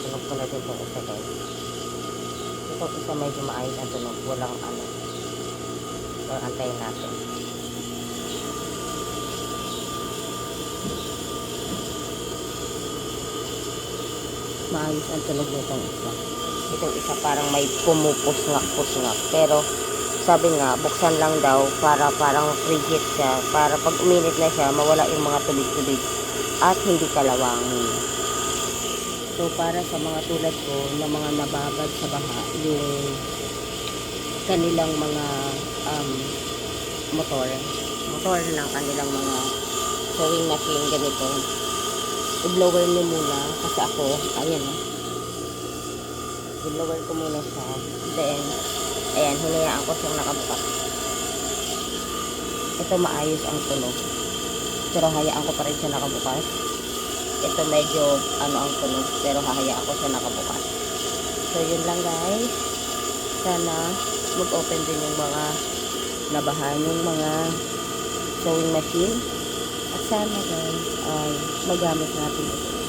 tunog ko na din itong isa guys. Itong isa medyo maayos ang tunog. Walang ano. So, antayin natin. Maayos ang tunog nitong isa. Itong isa parang may pumupusngak-pusngak. Pero, sabi nga, buksan lang daw para parang frigid siya. Para pag uminit na siya, mawala yung mga tubig-tubig at hindi kalawangin. So, para sa mga tulad ko na mga nababad sa baha, yung kanilang mga um, motor, motor ng kanilang mga sewing machine ganito, i-blower nyo muna kasi ako, ayan o, i-blower ko muna siya, then, ayan, hinayaan ko siyang nakabukas. Ito maayos ang tunog, pero hayaan ko pa rin siya nakabukas ito medyo ano ang tunog pero hahayaan ko siya nakabukas. So yun lang guys. Sana mag-open din yung mga nabahan yung mga sewing machine. At sana guys ay magamit natin ito